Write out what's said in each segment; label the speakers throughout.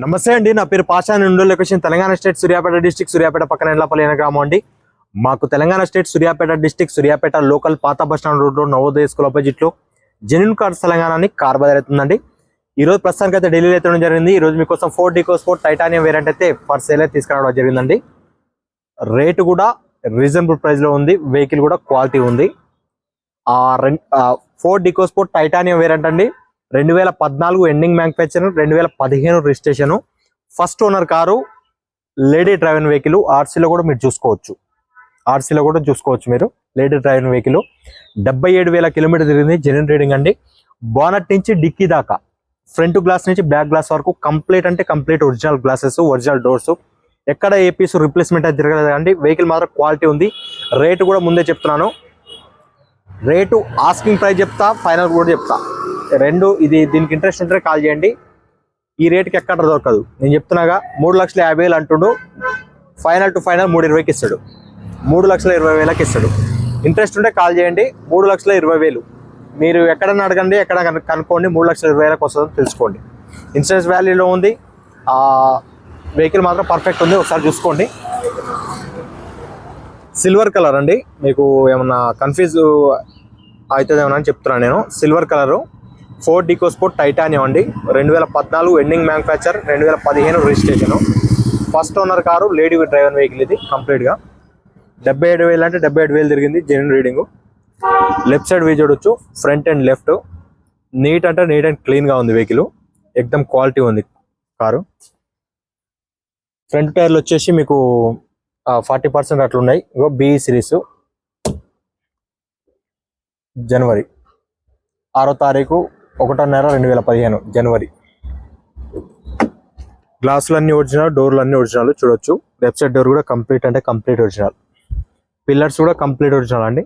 Speaker 1: నమస్తే అండి నా పేరు పాషా నుండి location Telangana state Suryapet district Suryapet పక్కన ఎండ్లపల్లి అనే గ్రామం అండి. మాకు Telangana state Suryapet district Suryapet local పాత bus stand road Navodaya school ఆపోజిట్లో genuine cars Telangana car bazaar అవుతుందండి ఈ రోజు ప్రస్తుతానికి అయితే ఢిల్లీలో అయితే జరిగింది. ఈరోజు మీకోసం Ford Eco Sport Titanium variant అయితే ఫర్ సేల్ అయితే తీసుకురావడం జరిగిందండి. రేటు కూడా రీజనబుల్ ప్రైస్లో ఉంది. వెహికల్ కూడా క్వాలిటీ ఉంది. ఆ Ford Eco Sport Titanium variant అండి. రెండు వేల పద్నాలుగు ఎండింగ్ మ్యానుఫ్యాక్చర్ రెండు వేల పదిహేను registration first owner car lady driven vehicle ఆర్సీలో కూడా మీరు చూసుకోవచ్చు. ఆర్సీలో కూడా చూసుకోవచ్చు మీరు లేడీ డ్రైవెన్ వెహికల్ డెబ్బై ఏడు వేల కిలోమీటర్ తిరిగింది జెన్యున్ రీడింగ్ అండి. బానట్ నుంచి డిక్కీ దాకా ఫ్రంట్ గ్లాస్ నుంచి బ్యాక్ గ్లాస్ వరకు కంప్లీట్ అంటే complete original glasses original doors ఎక్కడ ఏ పీస్ రిప్లేస్మెంట్ అయితే జరగలేదు అండి? వెహికల్ మాత్రం క్వాలిటీ ఉంది. రేటు కూడా ముందే చెప్తున్నాను. రేటు ఆస్కింగ్ ప్రైస్ చెప్తా ఫైనల్ కూడా చెప్తా. రెండు ఇది దీనికి ఇంట్రెస్ట్ ఉంటే కాల్ చేయండి. ఈ రేట్కి ఎక్కడ దొరకదు. నేను చెప్తున్నాగా మూడు లక్షల యాభై వేలు అంటుండు ఫైనల్ టు ఫైనల్ మూడు ఇరవైకి ఇస్తాడు. మూడు లక్షల ఇరవై వేలకి ఇస్తాడు. ఇంట్రెస్ట్ ఉంటే కాల్ చేయండి మూడు లక్షల ఇరవై వేలు. మీరు ఎక్కడన్నా అడగండి ఎక్కడ కనుక్కోండి మూడు లక్షల ఇరవై వేలకు వస్తుందో తెలుసుకోండి. ఇన్సూరెన్స్ వ్యాల్యూలో ఉంది వెహికల్ మాత్రం పర్ఫెక్ట్ ఉంది ఒకసారి చూసుకోండి. సిల్వర్ కలర్ అండి మీకు ఏమన్నా కన్ఫ్యూజ్ అవుతుందేమో అని చెప్తున్నాను నేను. Silver colour Ford Eco Sport Titanium అండి. రెండు వేల పద్నాలుగు ఎండింగ్ మ్యానుఫ్యాక్చర్ రెండు వేల పదిహేను registration. First owner car lady driver vehicle ఇది కంప్లీట్గా. డెబ్బై ఏడు వేలు అంటే డెబ్బై ఏడు వేలు తిరిగింది genuine reading. Left side we చూడొచ్చు ఫ్రంట్ అండ్ లెఫ్ట్. నీట్ అంటే నీట్ అండ్ క్లీన్గా ఉంది వెహికల్. ఎక్దమ్ క్వాలిటీ ఉంది కారు. ఫ్రంట్ టైర్లు వచ్చేసి మీకు ఫార్టీ పర్సెంట్ అట్లున్నాయి. ఇగో బి సిరీస్. జనవరి. ఆరో తారీఖు ఒకటిన్నర రెండు వేల పదిహేను జనవరి. గ్లాసులన్నీ ఒరిజినల్ డోర్లు అన్నీ ఒరిజినల్ చూడొచ్చు. లెఫ్ట్ సైడ్ డోర్ కూడా కంప్లీట్ అంటే కంప్లీట్ ఒరిజినల్. పిల్లర్స్ కూడా కంప్లీట్ ఒరిజినల్ అండి.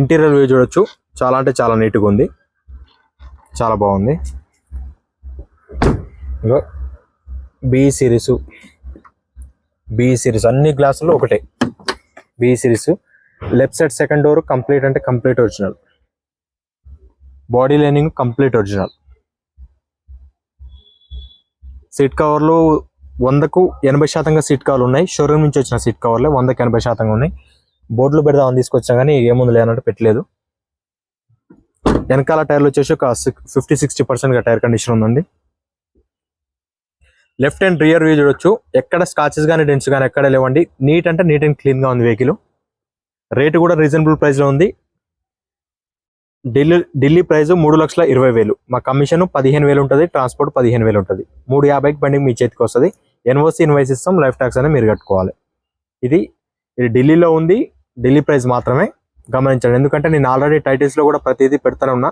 Speaker 1: ఇంటీరియర్ వ్యూ చూడొచ్చు. చాలా అంటే చాలా నీట్గా ఉంది. చాలా బాగుంది. బి సిరీస్ బి సిరీస్ అన్ని గ్లాసులు ఒకటే. B series left side second door complete అంటే complete original. Body lining complete original. Seat కవర్లు వందకు ఎనభై శాతంగా సీట్ కవర్లు ఉన్నాయి. షోరూమ్ నుంచి వచ్చిన సీట్ కవర్లు వందకు ఎనభై శాతంగా ఉన్నాయి. బోర్డులు పెడదామని తీసుకొచ్చా కానీ ఏముంది లేనట్టు పెట్టలేదు. వెనకాల టైర్లు వచ్చేసి ఒక ఫిఫ్టీ సిక్స్టీ పర్సెంట్గా టైర్ కండిషన్ ఉందండి. లెఫ్ట్ అండ్ రియర్ వ్యూ చూడొచ్చు. ఎక్కడ స్కాచెస్ కానీ డెన్స్ కానీ ఎక్కడ లేవండి. నీట్ అంటే నీట్ అండ్ క్లీన్గా ఉంది వెహికల్. రేటు కూడా రీజనబుల్ ప్రైస్లో ఉంది. ఢిల్లీ ఢిల్లీ ప్రైస్ మూడు లక్షల ఇరవై వేలు. మా కమిషన్ పదిహేను వేలు ఉంటుంది ట్రాన్స్పోర్ట్ పదిహేను వేలు ఉంటుంది. మూడు యాభైకి బండి మీ చేతికి వస్తుంది. ఎన్ఓసి ఇన్వైస్ ఇస్తాం లైఫ్ ట్యాక్స్ అనేది మీరు కట్టుకోవాలి. ఇది ఇది ఢిల్లీలో ఉంది ఢిల్లీ ప్రైస్ మాత్రమే గమనించండి. ఎందుకంటే నేను ఆల్రెడీ టైటిల్స్లో కూడా ప్రతిదీ పెడతానే ఉన్నా.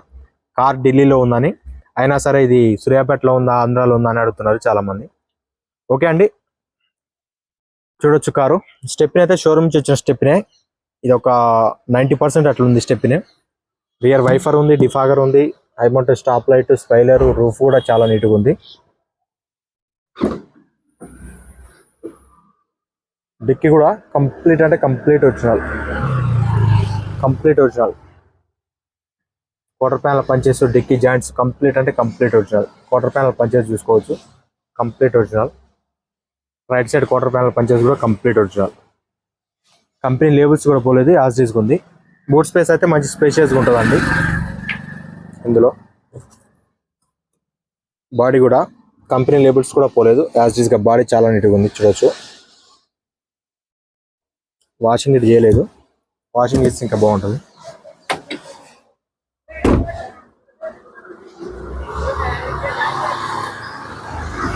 Speaker 1: కార్ ఢిల్లీలో ఉందని. అయినా సరే ఇది సూర్యాపేటలో ఉందా ఆంధ్రాలో ఉందా అని అడుగుతున్నారు చాలామంది. ఓకే అండి. చూడొచ్చు కారు. స్టెప్ని అయితే షోరూమ్ నుంచి వచ్చిన స్టెప్నే. ఇది ఒక నైంటీ పర్సెంట్ అట్లా ఉంది స్టెప్ని. రియర్ వైఫర్ ఉంది డిఫాగర్ ఉంది high mounted stop light spoiler roof కూడా చాలా నీట్గా ఉంది. డిక్కీ కూడా కంప్లీట్ అంటే complete original. Complete original. Quarter panel పనిచేస్తూ డిక్కీ జాయింట్స్ కంప్లీట్ అంటే కంప్లీట్ ఒరిజినల్. క్వార్టర్ ప్యానల్ పనిచేసి చూసుకోవచ్చు complete original. Right side quarter panel పనిచేసి కూడా కంప్లీట్ ఒరిజినల్. కంపెనీ లేబుల్స్ కూడా పోలేదు యాజ్ తీసుకుంది బూట్ స్పేస్ అయితే మంచి స్పేషియస్గా ఉంటుందండి. ఇందులో బాడీ కూడా కంపెనీ లేబుల్స్ కూడా పోలేదు. యాజ్గా బాడీ చాలా నీట్గా ఉంది చూడొచ్చు. వాషింగ్ ఇటు చేయలేదు. వాషింగ్ చేస్తే ఇంకా బాగుంటుంది.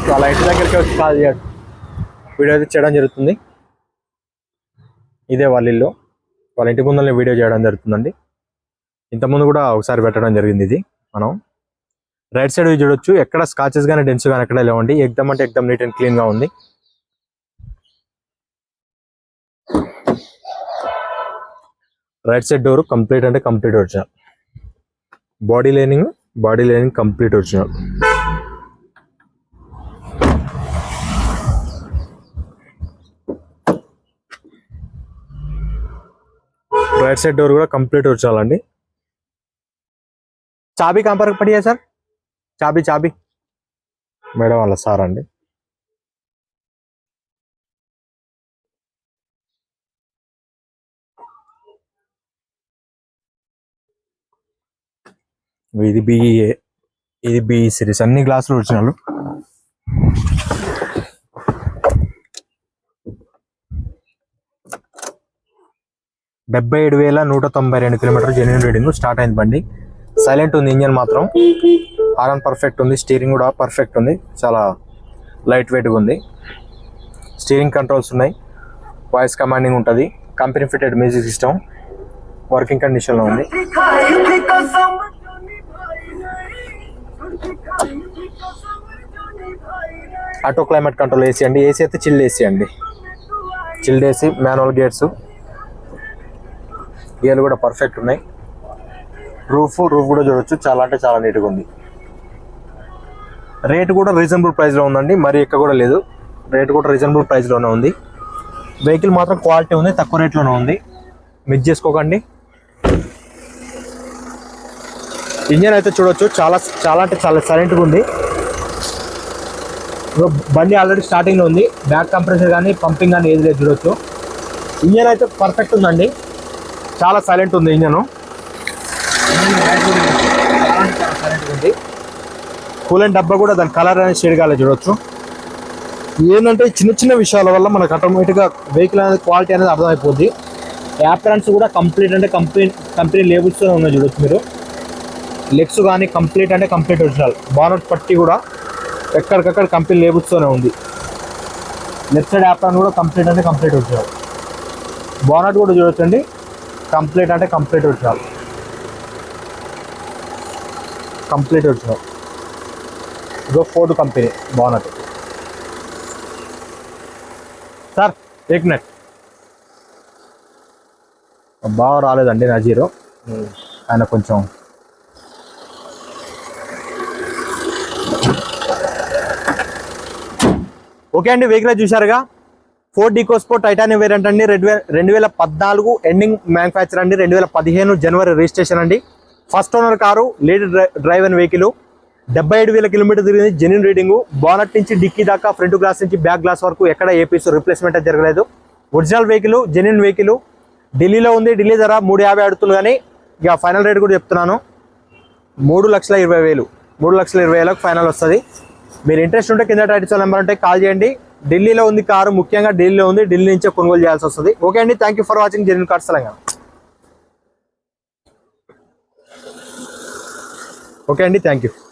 Speaker 1: వాళ్ళ ఇంటి దగ్గరికి వచ్చి కాల్ చేయడం వీడియో అయితే చేయడం జరుగుతుంది. ఇదే వాళ్ళ ఇల్లు. వాళ్ళ ఇంటి ముందరనే వీడియో చేయడం జరుగుతుందండి. ఇంతకుముందు కూడా ఒకసారి పెట్టడం జరిగింది ఇది మనం. రైట్ సైడ్ చూడొచ్చు. ఎక్కడ స్కాచెస్ కానీ డెన్స్ కానీ ఎక్కడ లేవండి. ఎగ్దమ్ అంటే ఎగ్దమ్ నీట్ అండ్ క్లీన్గా ఉంది. రైట్ సైడ్ డోర్ కంప్లీట్ అంటే complete original. Body lining body lining complete original. Right side door కూడా కంప్లీట్ వచ్చాలండి చాబీ కంపర్ పడియా సార్? చాబీ చాబీ. మేడం వాళ్ళ సార్ అండి. ఇది బిఈఏ ఇది బిఈ సిరీస్ అన్ని గ్లాసులు వచ్చినాళ్ళు డెబ్బై ఏడు వేల నూట తొంభై రెండు కిలోమీటర్ జెన్యున్ రీడింగ్ స్టార్ట్ అయింది బండి. సైలెంట్ ఉంది ఇంజన్ మాత్రం. హారన్ పర్ఫెక్ట్ ఉంది స్టీరింగ్ కూడా పర్ఫెక్ట్ ఉంది. చాలా లైట్ వెయిట్గా ఉంది. స్టీరింగ్ కంట్రోల్స్ ఉన్నాయి. వాయిస్ కమాండింగ్ ఉంటుంది. Company fitted music system working కండిషన్లో ఉంది. ఆటో క్లైమేట్ కంట్రోల్ ఏసీ అండి ఏసీ అయితే చిల్డ్ ఏసీ అండి చిల్డ్ ఏసీ మాన్యువల్ గేట్స్ గేర్లు కూడా పర్ఫెక్ట్ ఉన్నాయి. రూఫ్ రూఫ్ కూడా చూడొచ్చు. చాలా అంటే చాలా నీట్గా ఉంది. రేట్ కూడా రీజనబుల్ ప్రైస్లో ఉందండి. మరి ఎక్కువ కూడా లేదు. రేట్ కూడా రీజనబుల్ ప్రైస్లోనే ఉంది. వెహికల్ మాత్రం క్వాలిటీ ఉంది తక్కువ రేట్లోనే ఉంది. మిస్ చేసుకోకండి. ఇంజన్ అయితే చూడొచ్చు. చాలా చాలా అంటే చాలా సైలెంట్గా ఉంది. బండి ఆల్రెడీ స్టార్టింగ్లో ఉంది. బ్యాక్ కంప్రెసర్ కానీ పంపింగ్ కానీ ఏది లేదు చూడొచ్చు. ఇంజన్ అయితే పర్ఫెక్ట్ ఉందండి. చాలా సైలెంట్ ఉంది ఇంజన్. ఉంది కూలెంట్ డబ్బా కూడా దాని కలర్ అనేది షేడ్ కాలేదు చూడొచ్చు. ఏంటంటే చిన్న చిన్న విషయాల వల్ల మనకు ఆటోమేటిక్గా వెహికల్ అనేది క్వాలిటీ అనేది అర్థమైపోద్ది. యాప్రాన్స్ కూడా కంప్లీట్ అంటే కంపెనీ కంపెనీ లేబుల్స్తో ఉన్నాయి చూడొచ్చు మీరు. లెగ్స్ కానీ కంప్లీట్ అంటే కంప్లీట్ ఒరిజినల్ బానట్ పట్టి కూడా ఎక్కడికక్కడ కంపెనీ లేబుల్స్తోనే ఉంది. లెఫ్ట్ సైడ్ యాప్రాన్ కూడా కంప్లీట్ అంటే కంప్లీట్ ఒరిజినల్ బానట్ కూడా చూడొచ్చండి. కంప్లీట్ అంటే కంప్లీట్ ఒరిజినల్. Complete original. ఇదో ఫోర్డ్ కంపెనీ బాగున్నట్టు సార్ ఏక్ మినిట్. బాగా రాలేదండి నా జీరో. ఆయన కొంచెం ఓకే అండి వెహికల్ చూశారుగా? ఫోర్ ఈకోస్పో టైటానియం వేరియంట్ అండి. రెండు వేల రెండు వేల పద్నాలుగు ఎండింగ్ మ్యానుఫ్యాక్చర్ అండి. రెండు వేల పదిహేను జనవరి రిజిస్ట్రేషన్ అండి. First owner car lady driver drive and vehicle. డెబ్బై ఏడు వేల కిలోమీటర్ తిరిగింది. Genuine reading. బానట్ నుంచి డిక్కీ దాకా ఫ్రంట్ గ్లాస్ నుంచి బ్యాక్ గ్లాస్ వరకు ఎక్కడ ఏ పీస్ రిప్లేస్మెంట్ జరగలేదు. Original vehicle genuine vehicle. ఢిల్లీలో ఉంది. ఢిల్లీ ధర మూడు యాభై అడుగుతుంది కానీ ఇక ఫైనల్ రేట్ కూడా చెప్తున్నాను. మూడు లక్షల ఇరవై వేలు. మూడు లక్షల ఇరవై వేలకు ఫైనల్ వస్తుంది. మీరు ఇంట్రెస్ట్ ఉంటే కింద టైటిల్ నెంబర్ ఉంటే కాల్ చేయండి. ఢిల్లీలో ఉంది కారు ముఖ్యంగా ఢిల్లీలో ఉంది. ఢిల్లీ నుంచే కొనుగోలు చేయాల్సి వస్తుంది. ఓకే అండి thank you for watching genuine cards Telangana. Okay అండి థ్యాంక్ యూ